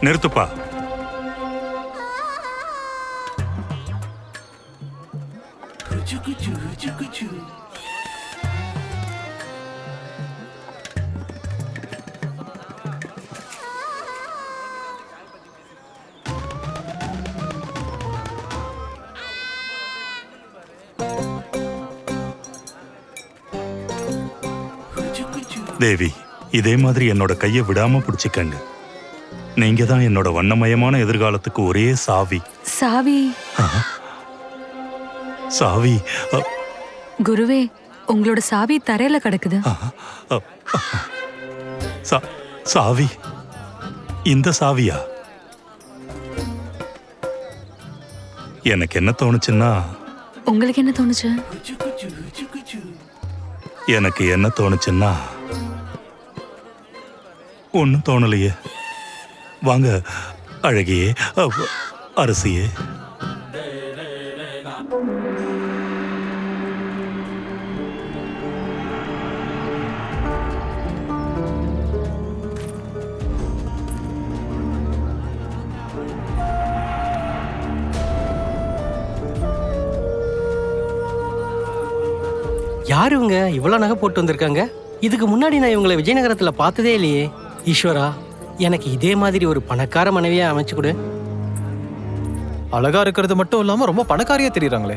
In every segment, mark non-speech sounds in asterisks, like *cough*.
நிறுத்துப்பா. தேவி இதே மாதிரி என்னோட கையை விடாம பிடிச்சிக்கங்க. நீங்க தான் என்னோட வண்ணமயமான எதிர்காலத்துக்கு ஒரே சாவி. சாவி? சாவி குருவே உங்களோட சாவி தரையில கிடக்குது. சாவி இந்த சாவியா? எனக்கு என்ன தோணுச்சுன்னா? உங்களுக்கு என்ன தோணுச்சு? எனக்கு என்ன தோணுச்சுன்னா? ஒன்றும் தோணலையே. வாங்க அழகியே அரசியே. யார் இவங்க? இவ்வளோ நகை போட்டு வந்திருக்காங்க? இதுக்கு முன்னாடி நான் இவங்களை விஜயநகரத்துல பார்த்ததே இல்லையே. ஈஸ்வரா? எனக்கு இதே மாதிரி ஒரு பணக்கார மனைவியா அமைச்சு கொடு. அழகா இருக்கிறது மட்டும் இல்லாம ரொம்ப பணக்காரியா தெரியறாங்களே.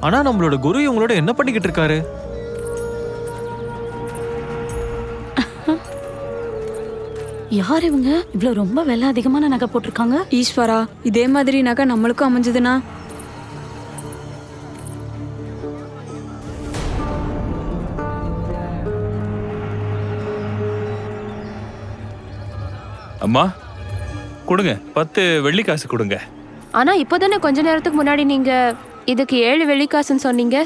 ஆனா நம்மளோட குரு இவங்களோட என்ன பண்ணிக்கிட்டு இருக்காரு? யார் இவங்க? இவ்வளவு ரொம்ப விலை அதிகமான நகை போட்டிருக்காங்க. ஈஸ்வரா இதே மாதிரி நகை நம்மளுக்கும் அமைஞ்சதுன்னா அம்மா கொடுங்க. பத்து வெள்ளி காசு கொடுங்க. ஆனா இப்போதானே கொஞ்ச நேரத்துக்கு முன்னாடி நீங்க இதுக்கு ஏழு வெள்ளிக்காசுன்னு சொன்னீங்க?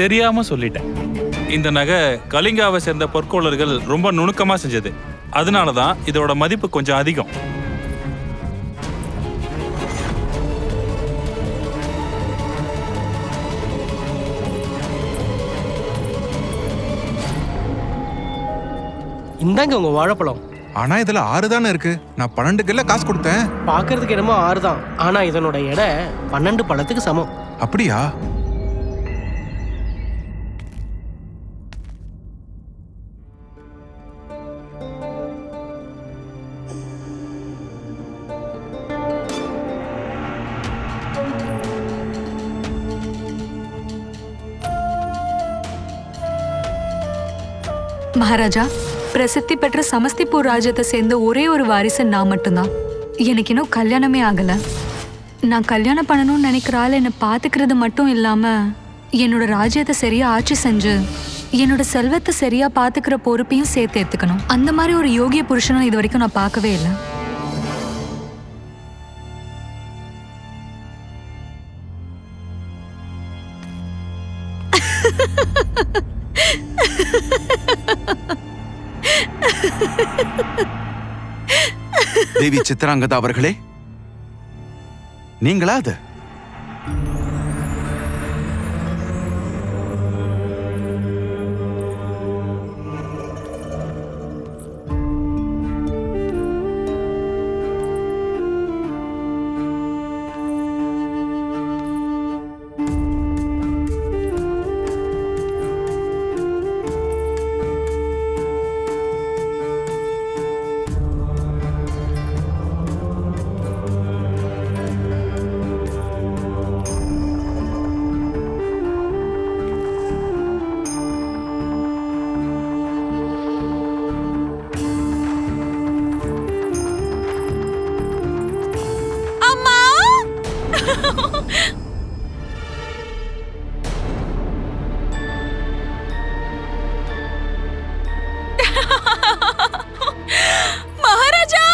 தெரியாம சொல்லிட்டேன். இந்த நகை கலிங்காவை சேர்ந்த பொற்கோளர்கள் ரொம்ப நுணுக்கமா செஞ்சது. அதனால தான் இதோட மதிப்பு கொஞ்சம் அதிகம். இந்தாங்க உங்க வாழைப்பழம். ஆனா இதுல ஆறு தானே இருக்கு? நான் பன்னெண்டு கிலோ காசு கொடுத்தேன். பார்க்கறதுக்கு என்னமோ ஆறு தான். ஆனா இதனோட எடை பன்னெண்டு பழத்துக்கு சமம். அப்படியா? மகாராஜா பிரசித்தி பெற்ற சமஸ்திபூர் ராஜ்யத்தை சேர்ந்த ஒரே ஒரு வாரிசு நான் மட்டும்தான். எனக்கு இன்னும் கல்யாணமே ஆகல. நான் கல்யாணம் பண்ணணும்னு நினைக்கிற ஆள் என்னை பார்த்துக்கிறது மட்டும் இல்லாம என்னோட ராஜ்யத்தை சரியா ஆட்சி செஞ்சு என்னோட செல்வத்தை சரியா பார்த்துக்கிற பொறுப்பையும் சேர்த்து எடுத்துக்கணும் அந்த மாதிரி ஒரு யோகிய புருஷனும் இது வரைக்கும் நான் பார்க்கவே இல்லை. தேவி சித்திராங்கதா அவர்களே நீங்களா அது மகாராஜா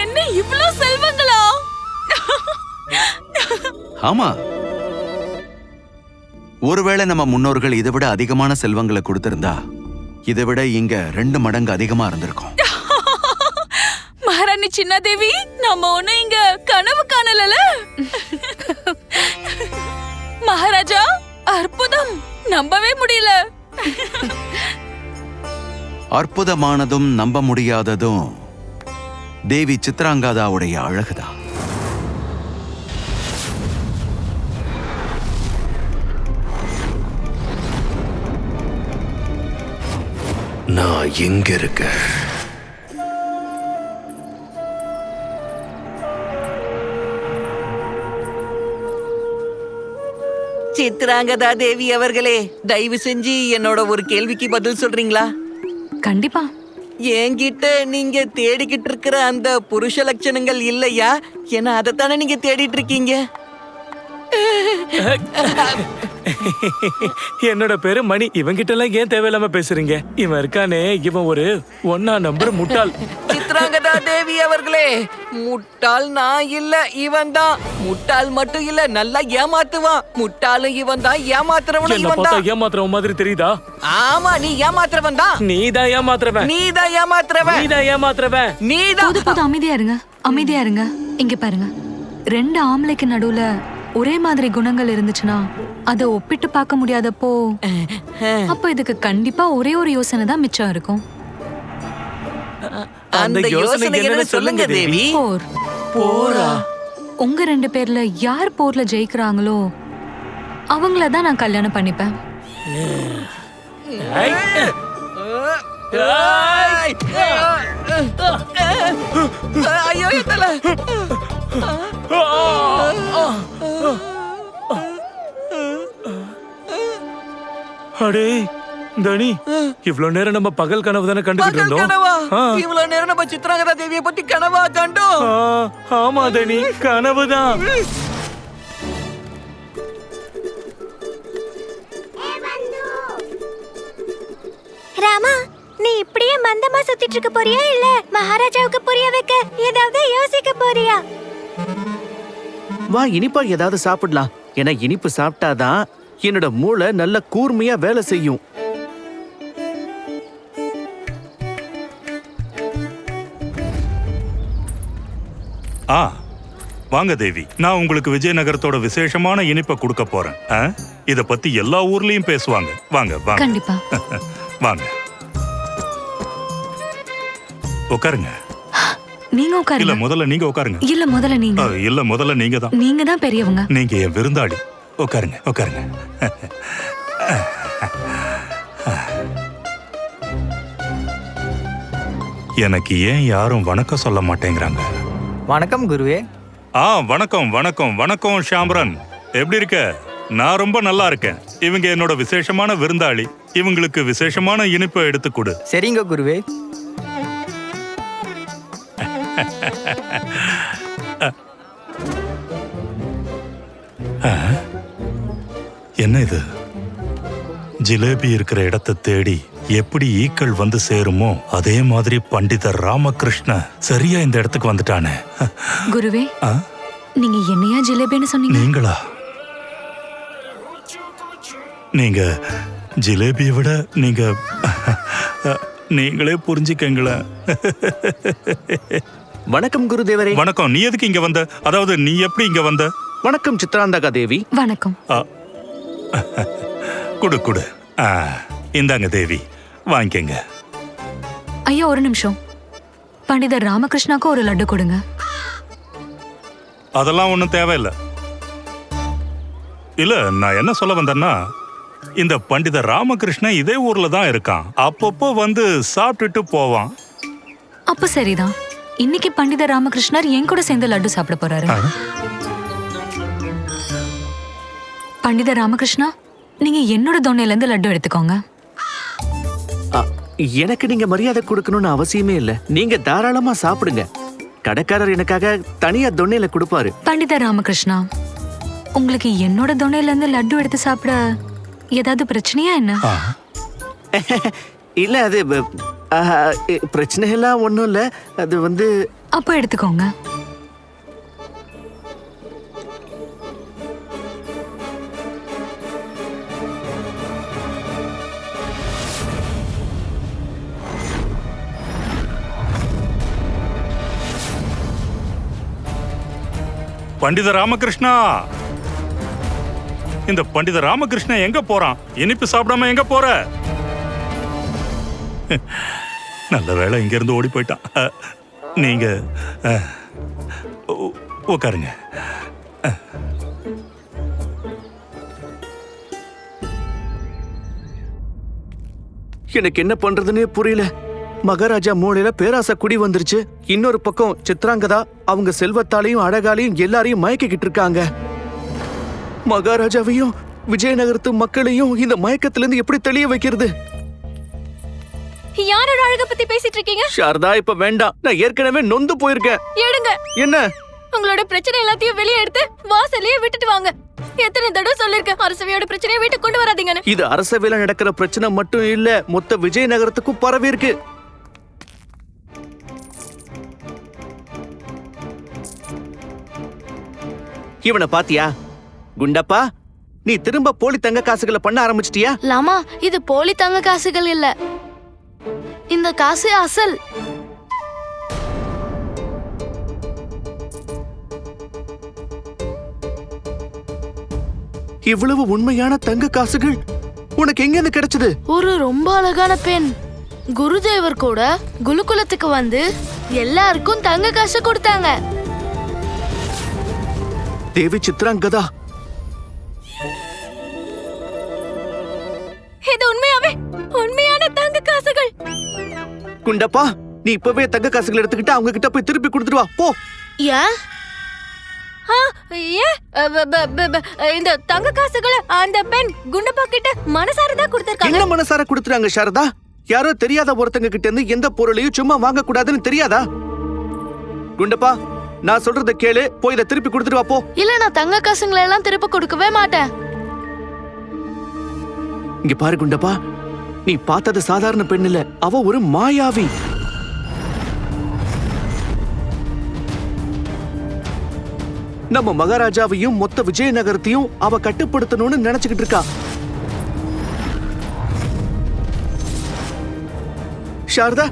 என்ன இவ்ளோ செல்வங்களா? ஆமா. ஒருவேளை நம்ம முன்னோர்கள் இதை விட அதிகமான செல்வங்களை கொடுத்திருந்தா இதை விட இங்க ரெண்டு மடங்கு அதிகமா இருந்திருக்கும். மகாராணி சின்னாதேவி நம்ம ஒண்ணு இங்க கனவு காணலல? மகாராஜா அற்புதம். நம்பவே முடியல. அற்புதமானதும் நம்ப முடியாததும் தேவி சித்ராங்காதாவுடைய அழகுதான் நான் எங்க இருக்கேன்? சித்ராங்கதா தேவி அவர்களே தயவு செஞ்சு என்னோட ஒரு கேள்விக்கு பதில் சொல்றீங்களா? கண்டிப்பா. என்கிட்ட நீங்க தேடிக்கிட்டு இருக்கிற அந்த புருஷ லட்சணங்கள் இல்லையா? ஏன்னா அதைத்தானே நீங்க தேடிட்டு இருக்கீங்க? என்னோட பேரு மணி. இவங்கிட்ட எல்லாம் ஏன் தேவையில்லாம பேசுறீங்க? இவன் இருக்கானே இவன் ஒரு ஒன்னா நம்பர் முட்டாள். சித்ராங்கதா தேவி அவர்களே. முட்டாள் நான் இல்ல இவன் தான் முட்டாள் மட்டும் இல்ல நல்லா ஏமாத்துவான். முட்டாளும் இவன் தான் ஏமாத்துறவனும் என்ன இவன் பார்த்தா தான் ஏமாத்துறவன் மாதிரி தெரியுதா? ஆமா நீ ஏமாத்துறவன் தான். நீதான் ஏமாத்துறவன். நீ தான் ஏமாத்துறவன். நீதான் ஏமாத்துறவன். நீ போது போது அமைதியா இருங்க. அமைதியா இருங்க. இங்க பாருங்க. ரெண்டு ஆம்பளைக்கு நடுவுல ஒரே மாதிரி குணங்கள் இருந்துச்சுன்னா அதை ஒப்பிட்டு பார்க்க முடியாதப்போ அப்போ இதுக்கு கண்டிப்பா ஒரே ஒரு யோசனை தான் மிச்சம் இருக்கும். அந்த யோசனை என்னன்னு சொல்லுங்க தேவி. போர். போரா? உங்க ரெண்டு பேர்ல யார் போர்ல ஜெயிக்கிறாங்களோ அவங்கள தான் நான் கல்யாணம் பண்ணிப்பேன். ஐயோ தலை. அடே தனி இவ்வளவு நேரம் நம்ம பகல் கனவு தானே கண்டுகிட்டு இருந்தோம். இவ்வளவு நேரம் நம்ம சித்ராங்கதா தேவியை பத்தி கனவா கண்டோம் ஆ, ஆமா தனி கனவுதான் ராமா நீ இப்படியே மந்தமா சுத்திட்டு இருக்க போறியா இல்ல மகாராஜாவுக்கு புரிய வைக்க ஏதாவது யோசிக்க போறியா? வா இனிப்பா ஏதாவது சாப்பிடலாம். ஏன்னா இனிப்பு சாப்பிட்டாதான் என்னோட மூளை நல்ல கூர்மையா வேலை செய்யும். ஆ வாங்க தேவி. நான் உங்களுக்கு விஜயநகரத்தோட விசேஷமான இனிப்பை கொடுக்க போறேன்? இத பத்தி எல்லா ஊர்லயும் பேசுவாங்க. வாங்க வாங்க. கண்டிப்பா. *laughs* வாங்க. உட்காருங்க. நீங்க இல்ல உட்காருங்க முதல்ல நீங்க உட்காருங்க. இல்ல முதல்ல நீங்க. இல்ல முதல்ல நீங்க தான். நீங்க தான் பெரியவங்க. நீங்க என் விருந்தாளி. உட்காருங்க உட்காருங்க. *laughs* எனக்கு ஏன் யாரும் வணக்கம் சொல்ல மாட்டேங்கிறாங்க? வணக்கம் குருவே. ஆ வணக்கம் வணக்கம் வணக்கம் ஷாம்ரன். எப்படி இருக்க? நான் ரொம்ப நல்லா இருக்கேன். இவங்க என்னோட விசேஷமான விருந்தாளி. இவங்களுக்கு விசேஷமான இனிப்பை எடுத்து கொடு. சரிங்க குருவே. என்ன இது? ஜிலேபி இருக்கிற இடத்தை தேடி எப்படி ஈக்கள் வந்து சேருமோ அதே மாதிரி பண்டிதர் ராமகிருஷ்ண சரியா இந்த இடத்துக்கு வந்துட்டானே. குருவே ஆ, நீங்க என்னையா ஜிலேபின்னு சொன்னீங்க? நீங்களா? நீங்க ஜிலேபியை விட நீங்க நீங்களே புரிஞ்சுக்கங்களேன். வணக்கம் குருதேவரே. வணக்கம். நீ எதுக்கு இங்க வந்த? அதாவது நீ எப்படி இங்க வந்த? வணக்கம் சித்ராந்தகா தேவி. வணக்கம். குடு குடு. ஆ, இந்தாங்க தேவி. வாங்கிக்கங்க. ஐயா ஒரு நிமிஷம். பண்டிதர் ராமகிருஷ்ணாக்கு ஒரு லட்டு கொடுங்க. அதெல்லாம் ஒன்றும் தேவையில்லை. இல்ல நான் என்ன சொல்ல வந்தேன்னா இந்த பண்டிதர் ராமகிருஷ்ணன் இதே ஊர்ல தான் இருக்கான். அப்பப்போ வந்து சாப்பிட்டுட்டு போவான். அப்ப சரிதான். இன்னைக்கு பண்டிதர் ராமகிருஷ்ணர் என் கூட சேர்ந்து லட்டு சாப்பிட போறாரு. ஆ. பண்டிதர் ராமகிருஷ்ணா நீங்க என்னோட தொன்னையில இருந்து லட்டு எடுத்துக்கோங்க. எனக்கு நீங்க மரியாதை கொடுக்கணும்னு அவசியமே இல்ல. நீங்க தாராளமா சாப்பிடுங்க. கடைக்காரர் எனக்காக தனியா தொன்னையில கொடுப்பாரு. பண்டிதர் ராமகிருஷ்ணா உங்களுக்கு என்னோட தொன்னையில இருந்து லட்டு எடுத்து சாப்பிட ஏதாவது பிரச்சனையா என்ன. *laughs* இல்ல அது பிரச்சனை எல்லாம் ஒண்ணும் இல்ல. அது வந்து அப்போ எடுத்துக்கோங்க. பண்டித ராமகிருஷ்ணா. இந்த பண்டித ராமகிருஷ்ணன் எங்க போறான்? இனிப்பு சாப்பிடாம எங்க போற? நல்ல வேளை இங்க இருந்து ஓடி போயிட்டான். அ, நீங்க உ- உட்காருங்க எனக்கு என்ன பண்றதுன்னே புரியல. மகாராஜா மூளையில பேராசை குடி வந்துருச்சு. இன்னொரு பக்கம் சித்ராங்கதா அவங்க செல்வத்தாலையும் அழகாலையும் எல்லாரையும் மயக்கிக்கிட்டு இருக்காங்க. மகாராஜாவையும் விஜயநகரத்து மக்களையும் இந்த மயக்கத்திலிருந்து எப்படி தெளிய வைக்கிறது? யாரோட அழக பத்தி பேசிட்டு இருக்கீங்க? சாரதா இப்ப வேண்டாம். நான் ஏற்கனவே நொந்து போயிருக்கேன். எடுங்க. என்ன? உங்களோட பிரச்சனை எல்லாத்தையும் வெளியே எடுத்து வாசல்லயே விட்டுட்டு வாங்க. எத்தனை தடவை சொல்லிருக்கேன் அரசவையோட பிரச்சனையை வீட்டுக்கு கொண்டு வராதீங்கன்னு. இது அரசவையில நடக்கிற பிரச்சனை மட்டும் இல்ல மொத்த விஜயநகரத்துக்கும் பரவி இருக்கு இவனை பாத்தியா? குண்டப்பா நீ திரும்ப போலி தங்க காசுகளை பண்ண ஆரம்பிச்சிட்டியா? லாமா இது போலி தங்க காசுகள் இல்ல. இந்த காசு அசல். இவ்வளவு உண்மையான தங்க காசுகள் உனக்கு எங்க இருந்து கிடைச்சது? ஒரு ரொம்ப அழகான பெண். குருதேவர் கூட குருகுலத்துக்கு வந்து எல்லாருக்கும் தங்க காசு கொடுத்தாங்க. தேவி சித்ராங்கதா இது உண்மையாவே? உண்மையான தங்க காசுகள். குண்டப்பா நீ இப்பவே தங்க காசுகளை எடுத்துக்கிட்டு அவங்க கிட்ட போய் திருப்பி கொடுத்துட்டு வா போ. ஏன் ஆ, ஏன் அ, ப, ப, ப, ப, இந்த தங்க காசுகளை அந்த பெண் குண்டப்பா கிட்ட மனசாரதா கொடுத்திருக்காங்க. என்ன மனசார கொடுத்துறாங்க சாரதா? யாரோ தெரியாத ஒருத்தங்க கிட்ட இருந்து எந்த பொருளையும் சும்மா வாங்க கூடாதுன்னு தெரியாதா? குண்டப்பா நான் சொல்றத கேளு. போய் இதை திருப்பி கொடுத்துட்டு வா போ. இல்ல நான் தங்க காசுங்களை எல்லாம் திருப்ப கொடுக்கவே மாட்டேன். இங்க பாரு குண்டப்பா. நீ பார்த்தது சாதாரண பெண் இல்ல. அவ ஒரு மாயாவி. நம்ம மகாராஜாவையும் மொத்த விஜயநகரத்தையும் அவ கட்டுப்படுத்தணும்னு நினைச்சுக்கிட்டு இருக்கா. சாரதா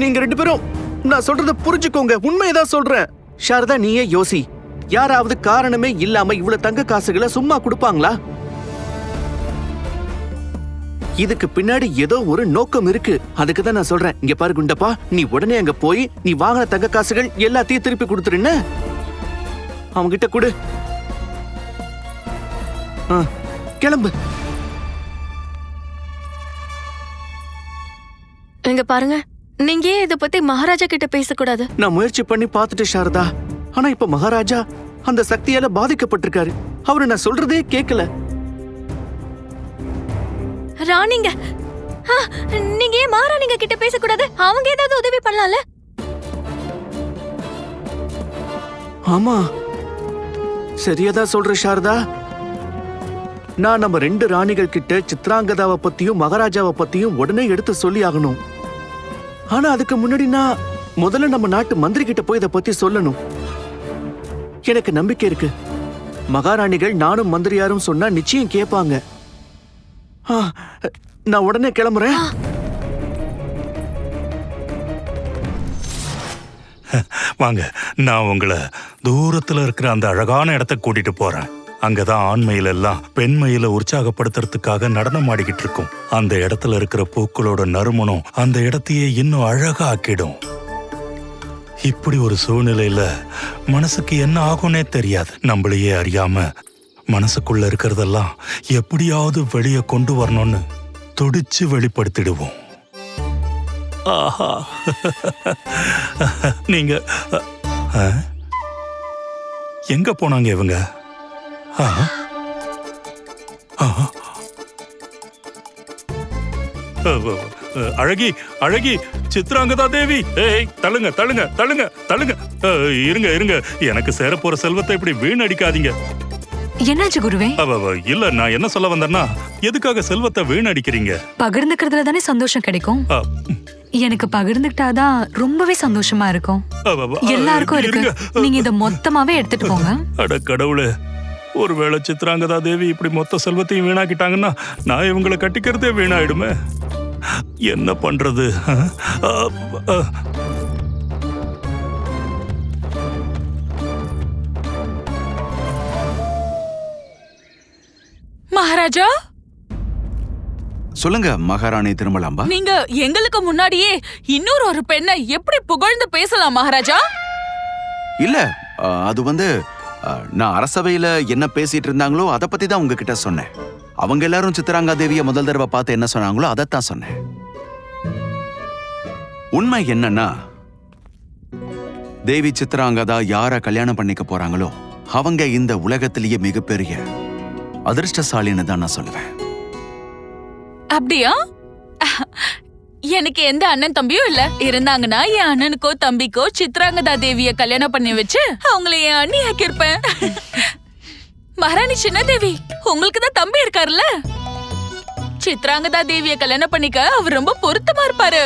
நீங்க ரெண்டு பேரும் நான் சொல்றத புரிஞ்சுக்கோங்க உண்மையதான் சொல்றேன். சாரதா நீயே யோசி. யாராவது காரணமே இல்லாம இவ்வளவு தங்க காசுகளை சும்மா கொடுப்பாங்களா? இதுக்கு பின்னாடி ஏதோ ஒரு நோக்கம் இருக்கு. அதுக்கு தான் நான் சொல்றேன். இங்க பாரு குண்டப்பா நீ உடனே அங்க போய் நீ வாங்கின தங்க காசுகள் எல்லாத்தையும் திருப்பி கொடுத்துருன்னு அவங்க கிட்ட கொடு. ஆ, கிளம்பு. இங்க பாருங்க. நீங்க ஏன் இத பத்தி மகாராஜா கிட்ட பேசக்கூடாது? நான் முயற்சி பண்ணி பார்த்துட்டு சாரதா. ஆனா இப்ப மகாராஜா அந்த சக்தியால பாதிக்கப்பட்டிருக்காரு. அவரு நான் சொல்றதே கேட்கல ராணிங்க. ஆ, நீங்க ஏன் மகாராணிங்க கிட்ட பேசக்கூடாது? அவங்க ஏதாவது உதவி பண்ணலாம்ல? ஆமா. சரியாதான் சொல்ற சாரதா. நான் நம்ம ரெண்டு ராணிகள் கிட்ட சித்ராங்கதாவை பத்தியும் மகாராஜாவை பத்தியும் உடனே எடுத்து சொல்லி ஆகணும் ஆனா அதுக்கு முன்னாடி நான் முதல்ல நம்ம நாட்டு மந்திரி கிட்ட போய் இதை பத்தி சொல்லணும். எனக்கு நம்பிக்கை இருக்கு. மகாராணிகள் நானும் மந்திரியாரும் சொன்னா நிச்சயம் கேட்பாங்க. ஆ, நான் உடனே கிளம்புறேன். வாங்க நான் உங்களை தூரத்துல இருக்கிற அந்த அழகான இடத்த கூட்டிட்டு போறேன். அங்கதான் ஆண்மையில எல்லாம் பெண்மையில உற்சாகப்படுத்துறதுக்காக நடனம் ஆடிக்கிட்டு இருக்கும். அந்த இடத்துல இருக்கிற பூக்களோட நறுமணம் அந்த இடத்தையே இன்னும் அழகா ஆக்கிடும். இப்படி ஒரு சூழ்நிலையில மனசுக்கு என்ன ஆகும்னே தெரியாது. நம்மளையே அறியாம மனசுக்குள்ள இருக்கிறதெல்லாம் எப்படியாவது வெளியே கொண்டு வரணும்னு துடிச்சு வெளிப்படுத்திடுவோம். ஆஹா. நீங்க எங்க போனாங்க இவங்க? அழகி அழகி சித்ராங்கதா தேவி. ஏய் தள்ளுங்க தள்ளுங்க தள்ளுங்க தள்ளுங்க. இருங்க இருங்க. எனக்கு சேர போற செல்வத்தை இப்படி வீணடிக்காதீங்க. என்னாச்சு குருவே? இல்ல நான் என்ன சொல்ல வந்தேன்னா எதுக்காக செல்வத்தை வீணடிக்கிறீங்க? பகிர்ந்துக்கிறதுல தானே சந்தோஷம் கிடைக்கும். எனக்கு பகிர்ந்துக்கிட்டாதான் ரொம்பவே சந்தோஷமா இருக்கும். எல்லாருக்கும் இருக்கு. நீங்க இத மொத்தமாவே எடுத்துட்டு போங்க. அட கடவுளே. ஒருவேளை சித்ராங்கதா தேவி இப்படி மொத்த செல்வத்தையும் வீணாக்கிட்டாங்கன்னா நான் இவங்களை கட்டிக்கிறதே வீணாயிடுமே. என்ன பண்றது. மகாராஜா? சொல்லுங்க மகாராணி திருமலாம்பா. நீங்க எங்களுக்கு முன்னாடியே இன்னொரு ஒரு பெண்ணை எப்படி புகழ்ந்து பேசலாம் மகாராஜா? இல்ல அது வந்து நான் அரசவையில என்ன பேசிட்டு இருந்தாங்களோ அதை பத்தி தான் உங்ககிட்ட சொன்னேன். அவங்க எல்லாரும் சித்ராங்கா தேவிய முதல் தடவை பார்த்து என்ன சொன்னாங்களோ அதைத்தான் சொன்னேன். உண்மை என்னன்னா தேவி சித்ராங்கதா யாரை கல்யாணம் பண்ணிக்க போறாங்களோ அவங்க இந்த உலகத்திலேயே மிகப்பெரிய அதிர்ஷ்டசாலின்னு தான் நான் சொல்லுவேன். அப்படியா? எனக்கு எந்த அண்ணன் தம்பியும் இல்ல. இருந்தாங்கன்னா என் அண்ணனுக்கோ தம்பிக்கோ சித்ராங்கதா தேவிய கல்யாணம் பண்ணி வச்சு அவங்கள என் அண்ணி ஆக்கியிருப்பேன். மகாராணி சின்னதேவி உங்களுக்கு தான் தம்பி இருக்காருல்ல? சித்ராங்கதா தேவிய கல்யாணம் பண்ணிக்க அவர் ரொம்ப பொருத்தமா இருப்பாரு.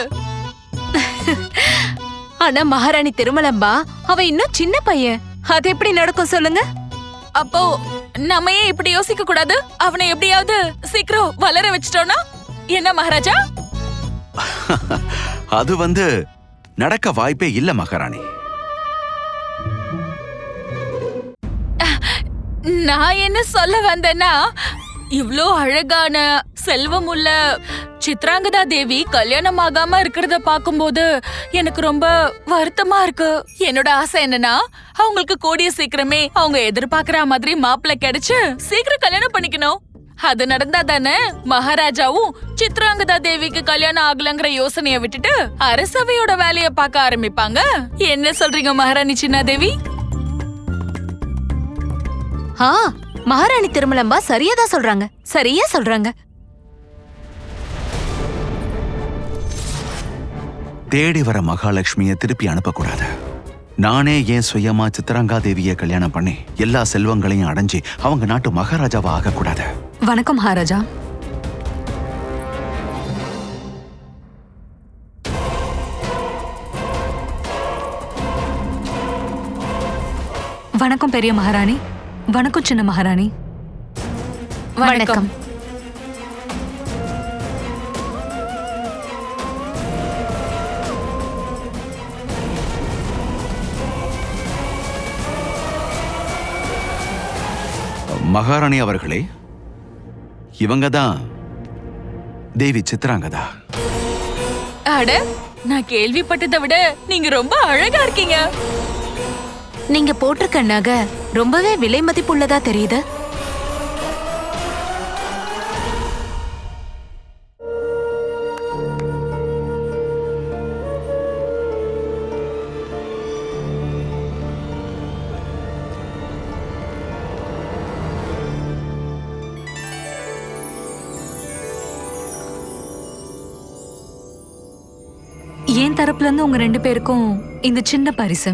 ஆனா மகாராணி திருமலம்பா அவ இன்னும் சின்ன பையன். அது எப்படி நடக்கும் சொல்லுங்க? அப்போ நம்ம ஏன் இப்படி யோசிக்க கூடாது அவனை எப்படியாவது சீக்கிரம் வளர வச்சிட்டோம்னா? என்ன மகாராஜா? *laughs* அது வந்து நடக்க வாய்ப்பே இல்ல மகாராணி. நான் என்ன சொல்ல வந்தேன்னா இவ்ளோ அழகான செல்வம் உள்ள சித்ராங்கதா தேவி கல்யாணம் ஆகாம இருக்கிறத பாக்கும்போது எனக்கு ரொம்ப வருத்தமா இருக்கு. என்னோட ஆசை என்னன்னா அவங்களுக்கு கூடிய சீக்கிரமே அவங்க எதிர்பார்க்கற மாதிரி மாப்பிள்ளை கிடைச்சு சீக்கிரம் கல்யாணம் பண்ணிக்கணும். அது நடந்தா தானே மகாராஜாவும் சித்ராங்கதா தேவிக்கு கல்யாணம் ஆகலங்கிற யோசனைய விட்டுட்டு அரசவையோட வேலைய பார்க்க ஆரம்பிப்பாங்க? என்ன சொல்றீங்க மகாராணி சின்னாதேவி? ஆ மகாராணி திருமலம்பா சரியா தான் சொல்றாங்க. சரியா சொல்றாங்க. தேடி வர மகாலட்சுமிய திருப்பி அனுப்பக்கூடாது. நானே ஏன் சுயமா சித்ராங்கா தேவிய கல்யாணம் பண்ணி எல்லா செல்வங்களையும் அடைஞ்சு அவங்க நாட்டு மகாராஜாவா ஆகக்கூடாது? வணக்கம் மகாராஜா. வணக்கம் பெரிய மகாராணி. வணக்கம் சின்ன மகாராணி. வணக்கம். மகாராணி அவர்களே இவங்க தான் தேவி சித்ராங்கதா. அட நான் கேள்விப்பட்டதை விட நீங்க ரொம்ப அழகா இருக்கீங்க. நீங்க போட்டிருக்க நகை ரொம்பவே விலை மதிப்புள்ளதா தெரியுது? தரப்புல இருந்து உங்க ரெண்டு பேருக்கும் இந்த சின்ன பரிசு.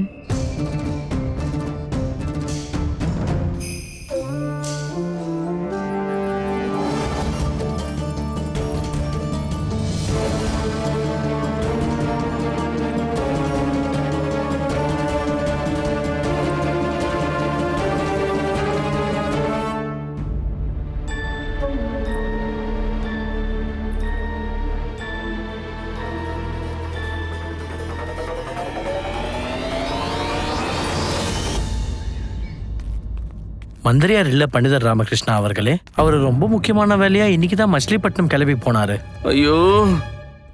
மந்திரியார் இல்ல பண்டிதர் ராமகிருஷ்ணா அவர்களே அவர் ரொம்ப முக்கியமான வேலையா இன்னைக்கு தான் மச்சிலிப்பட்டினம் கிளம்பி போனாரு. ஐயோ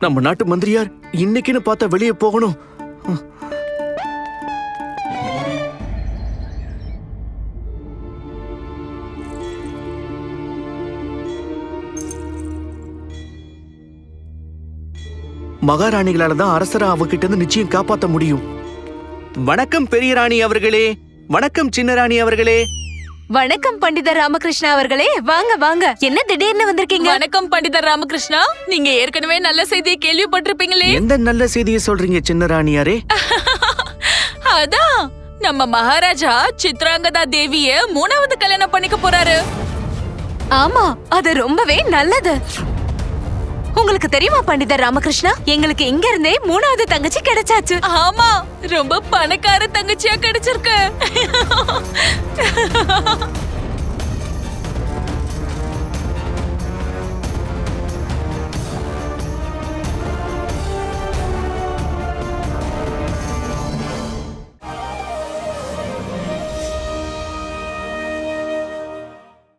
நம்ம நாட்டு மந்திரியார் இன்னைக்குன்னு பார்த்தா வெளியே போகணும். மகாராணிகளால தான் அரசரை அவகிட்ட இருந்து நிச்சயம் காப்பாத்த முடியும். வணக்கம் பெரிய ராணி அவர்களே வணக்கம் சின்ன ராணி அவர்களே. வணக்கம் பண்டிதர் ராமகிருஷ்ணா அவர்களே வாங்க வாங்க. என்ன திடீர்னு வந்திருக்கீங்க? வணக்கம் பண்டிதர் ராமகிருஷ்ணா. நீங்க ஏற்கனவே நல்ல செய்தியை கேள்விப்பட்டிருப்பீங்களே. எந்த நல்ல செய்தியை சொல்றீங்க சின்ன ராணியாரே? *laughs* அதான் நம்ம மகாராஜா சித்ராங்கதா தேவிய மூணாவது கல்யாணம் பண்ணிக்க போறாரு. ஆமா அது ரொம்பவே நல்லது. உங்களுக்கு தெரியுமா பண்டிதர் ராமகிருஷ்ணா? எங்களுக்கு இங்க இருந்தே மூணாவது தங்கச்சி கிடைச்சாச்சு. ஆமா ரொம்ப பணக்கார தங்கச்சியா கிடைச்சிருக்கு.